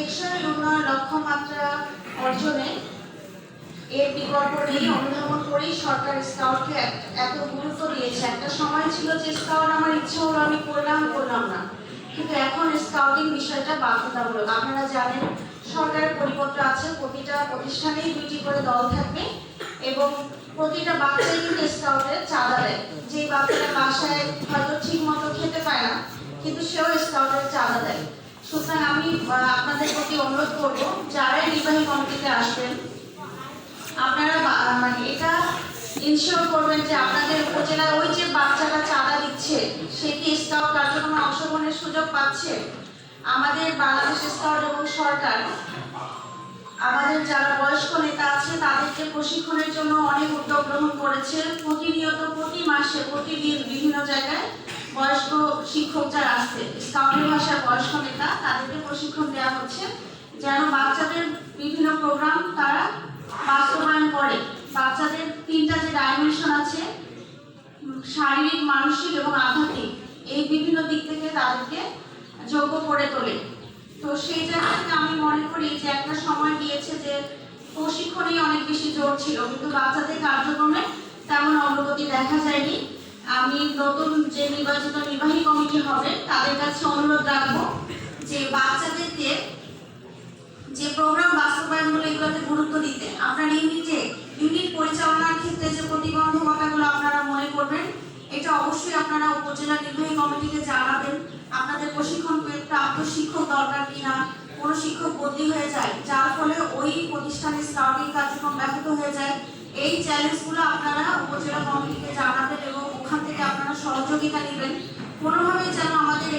টেকসই উন্নয়ন লক্ষ্যমাত্রা অর্জনে এর বিকল্প নেই। অনুধাবন করেই সরকার স্কাউটকে এত গুরুত্ব দিয়েছে। একটা সময় ছিল যে স্কাউট আমার ইচ্ছা হলো আমি করলাম করলাম না। কিন্তু এখন স্কাউটিং বিষয়টা বাধ্যতামূলক। আপনারা জানেন, সরকারের পরিপত্র আছে, প্রতিটা প্রতিষ্ঠানেই দুইটি করে দল থাকবে এবং প্রতিটা বাচ্চাই কিন্তু স্কাউটের চাঁদা দেয়। যে বাচ্চাটা বাসায় হয়তো ঠিক মতো খেতে পায় না, কিন্তু সেও স্কাউটের চাঁদা দেয়। সুতরাং আমি আপনাদের প্রতি অনুরোধ করব, যারাই নির্বাহী কমিটিতে আসবেন, আপনারা মানে এটা ইনশিওর করবেন যে আপনাদের উপজেলায় ওই যে বাচ্চাটা চাঁদা দিচ্ছে, সে কি স্কাউট কার্যক্রমে অংশগ্রহণের সুযোগ পাচ্ছে? আমাদের বাংলাদেশ স্কাউট এবং সরকার, আমাদের যারা বয়স্ক নেতা আছে, তাদেরকে প্রশিক্ষণের জন্য অনেক উদ্যোগ গ্রহণ করেছে। প্রতিনিয়ত প্রতি মাসে, প্রতিদিন বিভিন্ন জায়গায় বয়স্ক শিক্ষক যারা আছে, স্কাউটের ভাষার বয়স্ক নেতা, তাদেরকে প্রশিক্ষণ দেওয়া হচ্ছে যেন বাচ্চাদের বিভিন্ন প্রোগ্রাম তারা বাস্তবায়ন করে। বাচ্চাদের তিনটা যে ডাইমেনশন আছে শারীরিক, মানসিক এবং আধ্যাত্মিক, এই বিভিন্ন দিক থেকে তাদেরকে যোগ্য করে তোলে। তো সেই জায়গা থেকে আমি মনে করি যে একটা সময় গিয়েছে যে প্রশিক্ষণেই অনেক বেশি জোর ছিল, কিন্তু বাচ্চাদের কার্যক্রমে তেমন অগ্রগতি দেখা যায়নি। আমি নতুন যে নির্বাচিত নির্বাহী কমিটি হবে, তাদের কাছে অনুরোধ রাখব যে বাচ্চাদেরকে যে প্রোগ্রাম বাস্তবায়নগুলো এগুলোতে গুরুত্ব দিতে। আপনার ইউনিটে ইউনিট পরিচালনার ক্ষেত্রে যে প্রতিবন্ধকতাগুলো আপনারা মনে করবেন, এটা অবশ্যই আপনারা উপজেলা নির্বাহী কমিটিকে জানাবেন। আপনাদের প্রশিক্ষণ প্রাপ্ত শিক্ষক দরকার কিনা, কোনো শিক্ষক বদলি হয়ে যায়, যার ফলে ওই প্রতিষ্ঠানের স্কাউটিং কার্যক্রম ব্যাহত হয়ে যায়। এই চ্যালেঞ্জগুলো আপনারা উপজেলা কমিটিকে জানাবেন এবং ওখান থেকে আপনারা সহযোগিতা নেবেন কোনোভাবেই যেন আমাদের